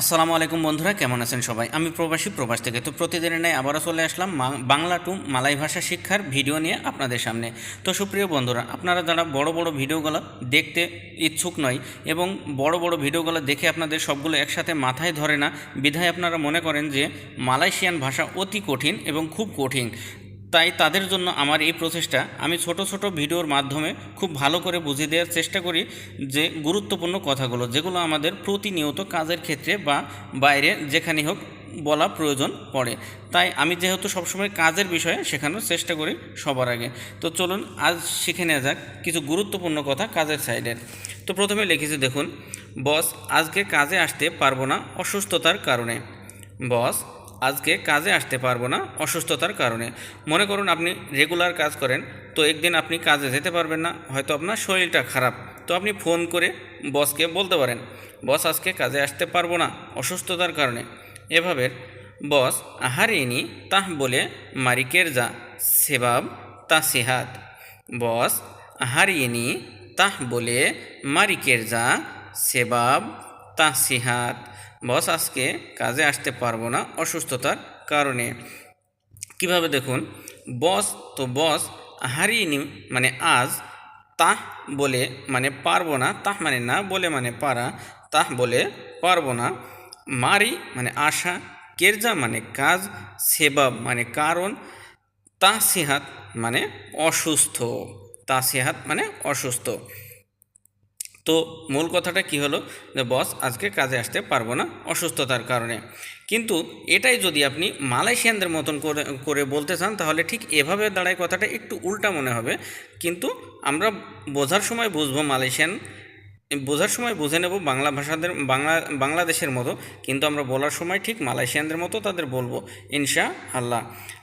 আসসালামু আলাইকুম বন্ধুরা, কেমন আছেন সবাই? আমি প্রবাসী, প্রবাস থেকে। তো প্রতিদিনের ন্যায় আবারও চলে আসলাম বাংলা টু মালাই ভাষা শিক্ষার ভিডিও নিয়ে আপনাদের সামনে। তো সুপ্রিয় বন্ধুরা, আপনারা যারা বড় বড় ভিডিওগুলো দেখতে ইচ্ছুক নয় এবং বড় বড় ভিডিওগুলো দেখে আপনাদের সবগুলো একসাথে মাথায় ধরে না, বিধায় আপনারা মনে করেন যে মালয়েশিয়ান ভাষা অতি কঠিন এবং খুব কঠিন। তাই তাদের জন্য আমার এই প্রচেষ্টা। আমি ছোট ছোট ভিডিওর মাধ্যমে খুব ভালো করে বুঝিয়ে দেওয়ার চেষ্টা করি যে গুরুত্বপূর্ণ কথাগুলো, যেগুলো আমাদের প্রতিনিয়ত কাজের ক্ষেত্রে বা বাইরে যেখানে হোক বলা প্রয়োজন পড়ে। তাই আমি যেহেতু সবসময় কাজের বিষয়ে শেখানোর চেষ্টা করি সবার আগে। তো চলুন, আজ শিখে নেওয়া যাক কিছু গুরুত্বপূর্ণ কথা কাজের সাইডের তো প্রথমে লিখেছি, দেখুন, বস, আজকে কাজে আসতে পারব না অসুস্থতার কারণে। বস আজকে কাজে আসতে পারব না অসুস্থতার কারণে। মনে করুন আপনি রেগুলার কাজ করেন, তো একদিন আপনি কাজে যেতে পারবেন না, হয়তো আপনার শরীরটা খারাপ। তো আপনি ফোন করে বসকে বলতে পারেন, বস, আজকে কাজে আসতে পারব না অসুস্থতার কারণে। এভাবে বস আহারিনি তাহ বলে মারিকের যা সেবাব তা সেহাত। বস হারিয়েনি তাহ বলে মারিকের যা সেবাব তা সিহাত। বস আজকে কাজে আসতে পারব না অসুস্থতার কারণে। কীভাবে দেখুন? বস তো বস হারিয়েনি মানে আজ তাহ বলে মানে পারব না, তাহ মানে না বলে মানে পারা, তাহ বলে পারব না। মারি মানে আশা, কেরজা মানে কাজ সেবাব মানে কারণ তাসিহাত মানে অসুস্থ তাসিহাত মানে অসুস্থ। তো মূল কথাটা কি হলো? যে বস আজকে কাজে আসতে পারব না অসুস্থতার কারণে। কিন্তু এটাই যদি আপনি মালয়েশিয়ানদের মতন করে করে বলতে চান, তাহলে ঠিক এভাবে দাঁড়ায় কথাটা একটু উল্টা মনে হবে। কিন্তু আমরা বোঝার সময় বুঝব মালয়েশিয়ান, বোঝার সময় বুঝে নেব বাংলা ভাষাদের, বাংলা, বাংলাদেশের মতো। কিন্তু আমরা বলার সময় ঠিক মালয়েশিয়ানদের মতো তাদের বলব ইনশা আল্লাহ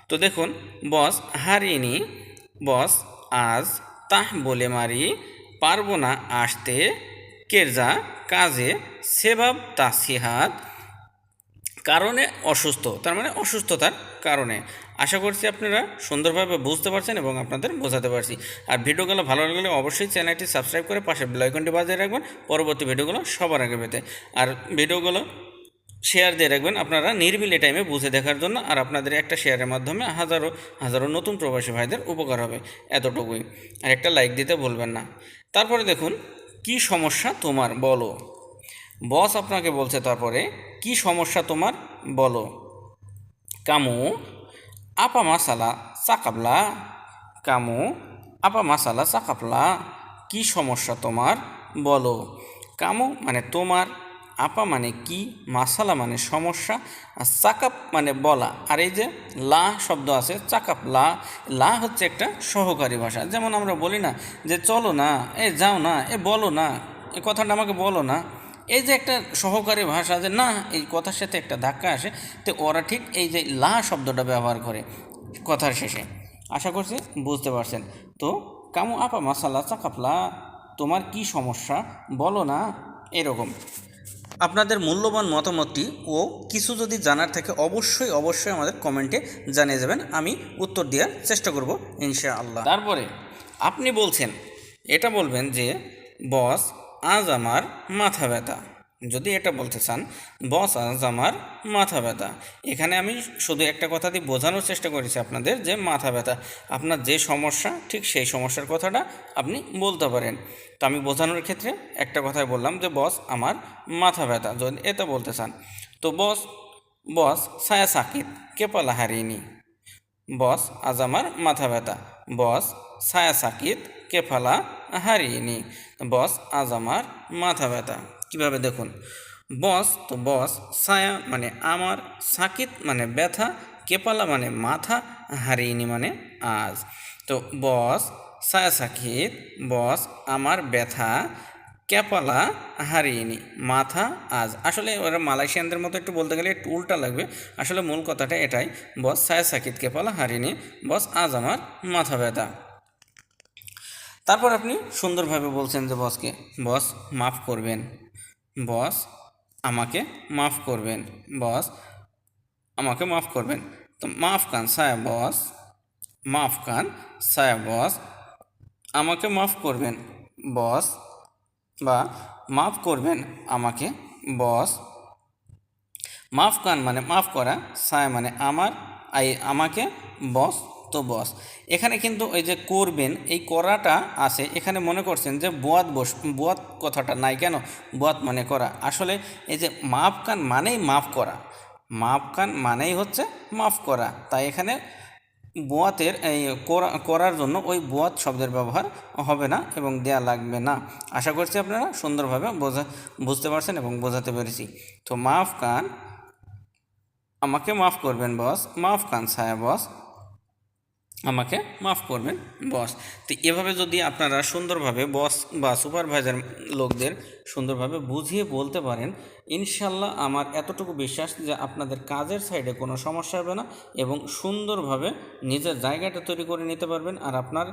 তো দেখুন বস হারিনি বস আজ তাহ বলে মারি। পারব না আসতে। কেরজা, কাজে সেবাব তাসিহাত কারণে অসুস্থ, তার মানে অসুস্থতার কারণে। আশা করছি আপনারা সুন্দরভাবে বুঝতে পারছেন এবং আপনাদের বোঝাতে পারছি। আর ভিডিওগুলো ভালো লাগলে অবশ্যই চ্যানেলটি সাবস্ক্রাইব করে পাশে বেলাইকনটি বাজিয়ে রাখবেন, পরবর্তী ভিডিওগুলো সবার আগে পেতে। আর ভিডিওগুলো শেয়ার দিয়ে রাখবেন আপনারা নির্বিলে টাইমে বুঝে দেখার জন্য, আর আপনাদের একটা শেয়ারের মাধ্যমে হাজারো হাজারো নতুন প্রবাসী ভাইদের উপকার হবে, এতটুকুই। আর একটা লাইক দিতে ভুলবেন না। তারপরে দেখুন, কি সমস্যা তোমার? বলো। বস আপনাকে বলছে তারপরে, কি সমস্যা তোমার? বলো। কামু, আপা মাসালা চাকাবলা কামু, আপা মাসালা চাকাবলা কি সমস্যা তোমার? বলো। কামু মানে তোমার আপা মানে কি, মাসালা মানে সমস্যা, আর চাকাপ মানে বলা। আর এই যে লা শব্দ আছে, চাকাপ, লা লা হচ্ছে একটা সহকারী ভাষা। যেমন আমরা বলি না যে চলো না, এ যাও না, এ বলো না, এ কথাটা আমাকে বলো না। এই যে একটা সহকারী ভাষা যে না, এই কথার সাথে একটা ধাক্কা আসে, তো ওরা ঠিক এই যে লা শব্দটা ব্যবহার করে কথার শেষে। আশা করছি বুঝতে পারছেন। তো, কামু আপা মাসাল্লা চাকাপলা তোমার কি সমস্যা? বলো না, এরকম। আপনাদের মূল্যবান মতামতটি ও কিছু যদি জানার থাকে অবশ্যই অবশ্যই আমাদের কমেন্টে জানিয়ে যাবেন। আমি উত্তর দেওয়ার চেষ্টা করব ইনশা আল্লাহ তারপরে আপনি বলছেন, এটা বলবেন যে, বস, আজ আমার মাথা ব্যথা। যদি এটা বলতে চান, বস, আজ আমার মাথা ব্যথা। এখানে আমি শুধু একটা কথা দিয়ে বোঝানোর চেষ্টা করেছি আপনাদের যে মাথা ব্যথা। আপনার যে সমস্যা, ঠিক সেই সমস্যার কথাটা আপনি বলতে পারেন। তো আমি বোঝানোর ক্ষেত্রে একটা কথাই বললাম যে, বস, আমার মাথা ব্যথা। যদি এটা বলতে চান, তো বস বস ছায়া সাকিত কেপালা হারিনি বস, আজ আমার মাথা ব্যথা। বস ছায়া সাকিত কেফালা হারিয়েনি বস, আজ আমার মাথা ব্যথা। কীভাবে দেখুন? বস, তো বস ছায়া মানে আমার, সাকিত মানে ব্যথা, কেপালা মানে মাথা, হারিয়েনি মানে আজ। তো বস ছায়া সাকিত, বস, আমার ব্যথা ক্যাপালা হারিয়েনি, মাথা, আজ। আসলে ওরা মালয়েশিয়ানদের মতো একটু বলতে গেলে একটু উল্টা লাগবে। আসলে মূল কথাটা এটাই, বস, সায়া সাকিত, কেপালা হারিনি বস, আজ আমার মাথা ব্যথা। তারপর আপনি সুন্দরভাবে বলছেন যে বসকে, বস, মাফ করবেন। বস, আমাকে মাফ করবেন, বস, আমাকে মাফ করবেন। তো মাফ কান সায়া বস, মাফ কান সায়া বস, আমাকে মাফ করবেন, বস, বা মাফ করবেন, আমাকে বস। মাফ কান মানে মাফ করা, সায় মানে আমার, আই, আমাকে বস। বস। এখানে কিন্তু ওই যে করবেন, এই করাটা আছে। এখানে মনে করছেন যে বোয়াত বস বোয়াত কথাটা নাই কেন? বোয়াত মানে করা। আসলে এই যে মাফ কান মানেই মাফ করা। মাফ কান মানেই হচ্ছে মাফ করা। তাই এখানে বোয়াতের এই করা- করার জন্য ওই বোয়াত শব্দের ব্যবহার হবে না এবং দেয়া লাগবে না। আশা করছি আপনারা সুন্দরভাবে বোঝা বুঝতে পারছেন এবং বোঝাতে পেরেছি। তো মাফ কান আমাকে মাফ করবেন বস। মাফ কান ছায়া বস। আমাকে মাফ করবেন বস তো এভাবে যদি আপনারা সুন্দরভাবে বস বা সুপারভাইজার লোকদের সুন্দরভাবে বুঝিয়ে বলতে পারেন, ইনশাল্লাহ আমার এতটুকু বিশ্বাস যে আপনাদের কাজের সাইডে কোনো সমস্যা হবে না এবং সুন্দরভাবে নিজের জায়গাটা তৈরি করে নিতে পারবেন। আর আপনার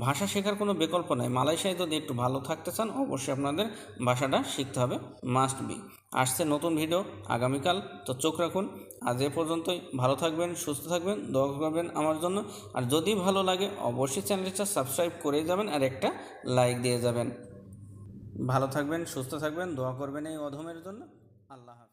ভাষা শেখার কোনো বিকল্প নাই। মালয়েশিয়ায় যদি একটু ভালো থাকতে চান, অবশ্যই আপনাদের ভাষাটা শিখতে হবে মাস্ট বি আসছে নতুন ভিডিও আগামীকাল, তো চোখ রাখুন। আজ এ পর্যন্তই। ভালো থাকবেন, সুস্থ থাকবেন, দোয়া করবেন আমার জন্য। আর যদি ভালো লাগে, অবশ্যই চ্যানেলটা সাবস্ক্রাইব করে যাবেন আর একটা লাইক দিয়ে যাবেন। ভালো থাকবেন, সুস্থ থাকবেন, দোয়া করবেন এই অধমের জন্য। আল্লাহ হাফিজ।